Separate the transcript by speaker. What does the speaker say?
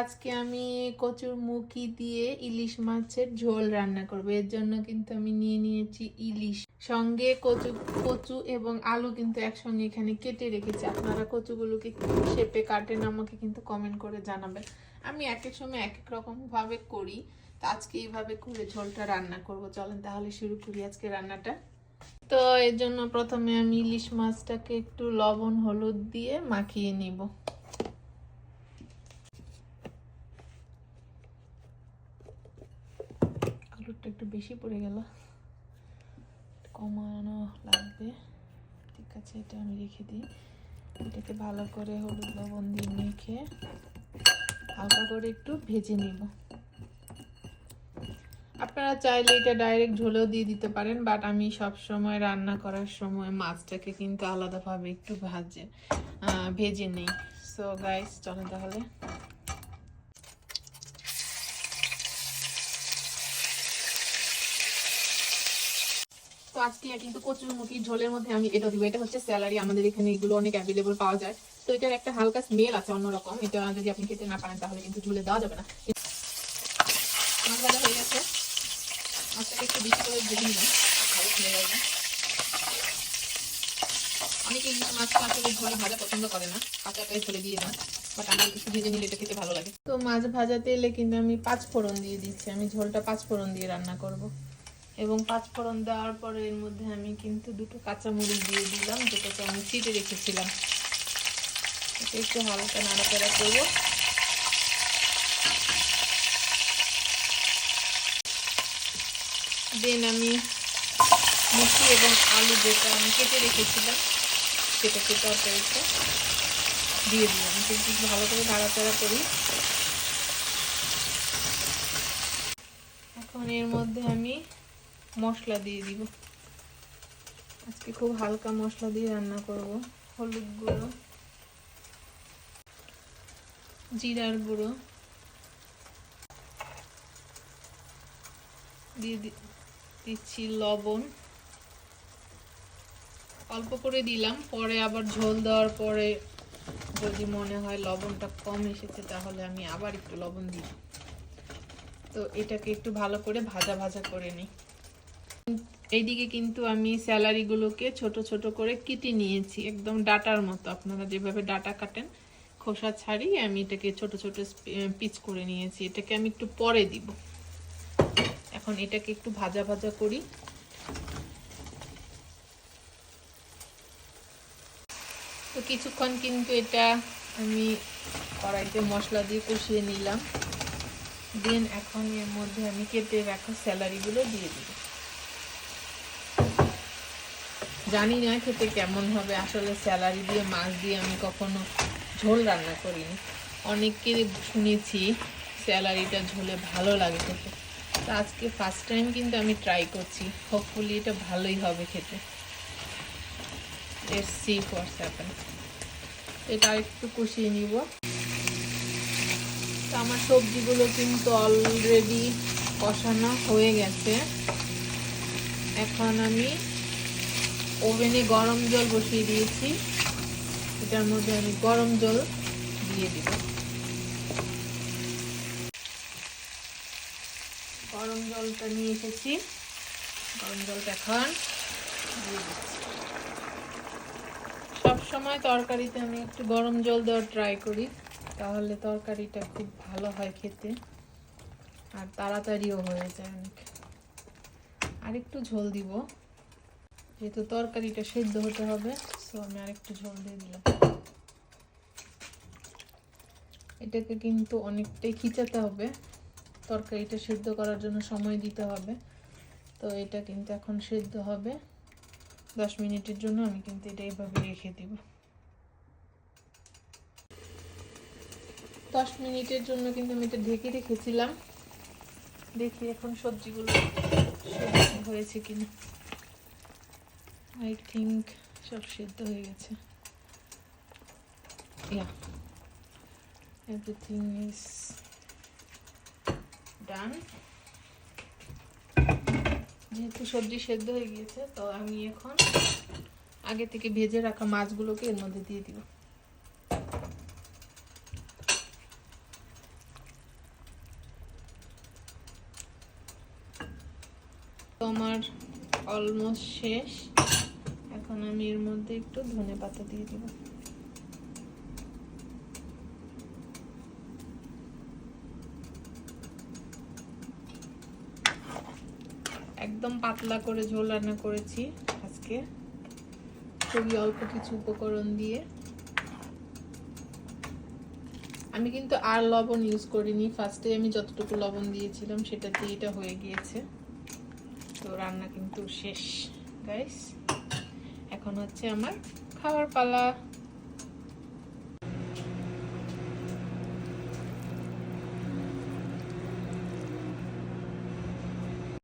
Speaker 1: আজকে আমি কচুর মুখি দিয়ে ইলিশ মাছের ঝোল রান্না করব। এর জন্য কিন্তু আমি নিয়ে নিয়েছি ইলিশ। সঙ্গে কচু কচু এবং আলু কিন্তু একসঙ্গে এখানে কেটে রেখেছি। আপনারা কচুগুলোকে শেপে কাটেন আমাকে কিন্তু কমেন্ট করে জানাবেন। আমি এক এক সময় এক এক রকম ভাবে করি। তো আজকে এইভাবে করে ঝোলটা রান্না করব। চলেন তাহলে শুরু করি আজকে রান্নাটা। তো এর জন্য প্রথমে আমি ইলিশ মাছটাকে একটু লবণ, হলুদ দিয়ে মাখিয়ে নিব। আলুটা একটু বেশি পড়ে গেল। কমানো লাগবে। ঠিক আছে, এটা আমি রেখে দিই। এটাকে ভালো করে হলুদ লবণ দিয়ে মেখে হালকা করে একটু ভেজে নিব। আপনারা চাইলে এটা ডাইরেক্ট ঝোলেও দিয়ে দিতে পারেন, বাট আমি সব সময় রান্না করার সময় মাছটাকে কিন্তু আলাদাভাবে একটু ভাজে ভেজে নেই। সো গাইস চলেন তাহলে। তো আজকে কিন্তু কচুর মুখি ঝোলের মধ্যে আমি এটা দিব। এটা হচ্ছে স্যালারি, আমাদের এখানে এগুলো অনেক অ্যাভেলেবল পাওয়া যায়। তো এটার একটা হালকা স্মেল আছে অন্যরকম। এটা যদি আপনি খেতে না পারেন, তাহলে কিন্তু ঝুলে দেওয়া যাবে না। ভাজা হয়ে গেছে। মাছটাকে আসবে অনেকে ইলিশ মাছ আসলে ঝোলে ভাজা পছন্দ করে না। কাঁচাটাই ঝোলে দিয়ে দেন বাট আমার এটা খেতে ভালো লাগে। তো মাছ ভাজা তেলে কিন্তু আমি পাঁচ ফোড়ন দিয়ে দিচ্ছি। আমি ঝোলটা পাঁচ ফোড়ন দিয়ে রান্না করব। এবং পাঁচ ফোড়ন দেওয়ার পরে এর মধ্যে আমি কিন্তু দুটো কাঁচামরিচ দিয়ে দিলাম, যেটাকে আমি চিটে রেখেছিলাম। একটু হালকা নাড়াচাড়া করব। দেন আমি মুখি এবং আলু যেটা আমি কেটে রেখেছিলাম, সেটাকে তরকারিটা দিয়ে দিলাম। কিন্তু ভালো করে নাড়াচাড়া করি। এখন এর মধ্যে আমি মশলা দিয়ে দিব। আজকে খুব হালকা মশলা দিয়ে রান্না করব। হলুদ গুঁড়ো, জিরার গুঁড়ো দিয়ে দিচ্ছি লবণ। অল্প করে দিলাম, পরে আবার ঝোল দেওয়ার পরে যদি মনে হয় লবণটা কম এসেছে তাহলে আমি আবার একটু লবণ দিই। তো এটাকে একটু ভালো করে ভাজা ভাজা করে নিই। এইদিকে কিন্তু আমি স্যালারিগুলোকে ছোট ছোট করে কেটে নিয়েছি, একদম ডাটার মতো। আপনারা যেভাবে ডাটা কাটেন, খোসা ছাড়িয়ে আমি এটাকে ছোট ছোট পিচ করে নিয়েছি। এটাকে আমি একটু পরে দিব। এখন এটাকে একটু ভাজা ভাজা করি। তো কিছুক্ষণ কিন্তু এটা আমি কড়াইতে মশলা দিয়ে কষিয়ে নিলাম। দেন এখন এর মধ্যে আমি কেটে রাখা স্যালারিগুলো দিয়ে দিব। জানি না খেতে কেমন হবে। আসলে স্যালারি দিয়ে, মাছ দিয়ে আমি কখনো ঝোল রান্না করিনি। অনেককে শুনেছি স্যালারিটা ঝোলে ভালো লাগে খেতে। তো আজকে ফার্স্ট টাইম কিন্তু আমি ট্রাই করছি। হোপফুলি এটা ভালোই হবে খেতে। লেটস সি এটা একটু কষিয়ে নিব। তো আমার সবজিগুলো কিন্তু অলরেডি কষানো হয়ে গেছে। এখন আমি ওভেনে গরম জল বসিয়ে দিয়েছি। এটার মধ্যে আমি গরম জল দিয়ে দিব। গরম জলটা নিয়ে এসেছি। গরম জলটা এখন দিয়ে দিচ্ছি। সবসময় তরকারিতে আমি একটু গরম জল দেওয়ার ট্রাই করি, তাহলে তরকারিটা খুব ভালো হয় খেতে। আর তাড়াতাড়িও হয়ে যায় অনেক। আর একটু ঝোল দিব। যেহেতু তরকারিটা সেদ্ধ হতে হবে সো আমি আরেকটু ঝোল দিয়ে দিলাম। এটাকে কিন্তু অনেকটাই খিচাতে হবে। তরকারিটা সেদ্ধ করার জন্য সময় দিতে হবে। তো এটা কিন্তু এখন সেদ্ধ হবে। দশ মিনিটের জন্য আমি কিন্তু এটা এইভাবে রেখে দিব। দশ মিনিটের জন্য কিন্তু আমি এটা ঢেকে রেখেছিলাম। দেখি এখন সবজিগুলো হয়েছে কিনা। আই থিঙ্ক সব সেদ্ধ হয়ে গেছে। ইয়া এভরিথিং ইজ ডান যেহেতু সবজি সেদ্ধ হয়ে গিয়েছে, তো আমি এখন আগে থেকে ভেজে রাখা মাছগুলোকে এর মধ্যে দিয়ে দিব। তো আমার অলমোস্ট শেষ। এখন আমি এর মধ্যে একটু ধনে পাতা দিয়ে দিব। একদম পাতলা করে ঝোল রান্না করেছি আজকে। খুবই অল্প কিছু উপকরণ দিয়ে। আমি কিন্তু আর লবণ ইউজ করিনি। ফার্স্টে আমি যতটুকু লবণ দিয়েছিলাম সেটা দিয়ে এটা হয়ে গিয়েছে। তো রান্না কিন্তু শেষ গাইস এখন হচ্ছে আমার খাওয়ার পালা।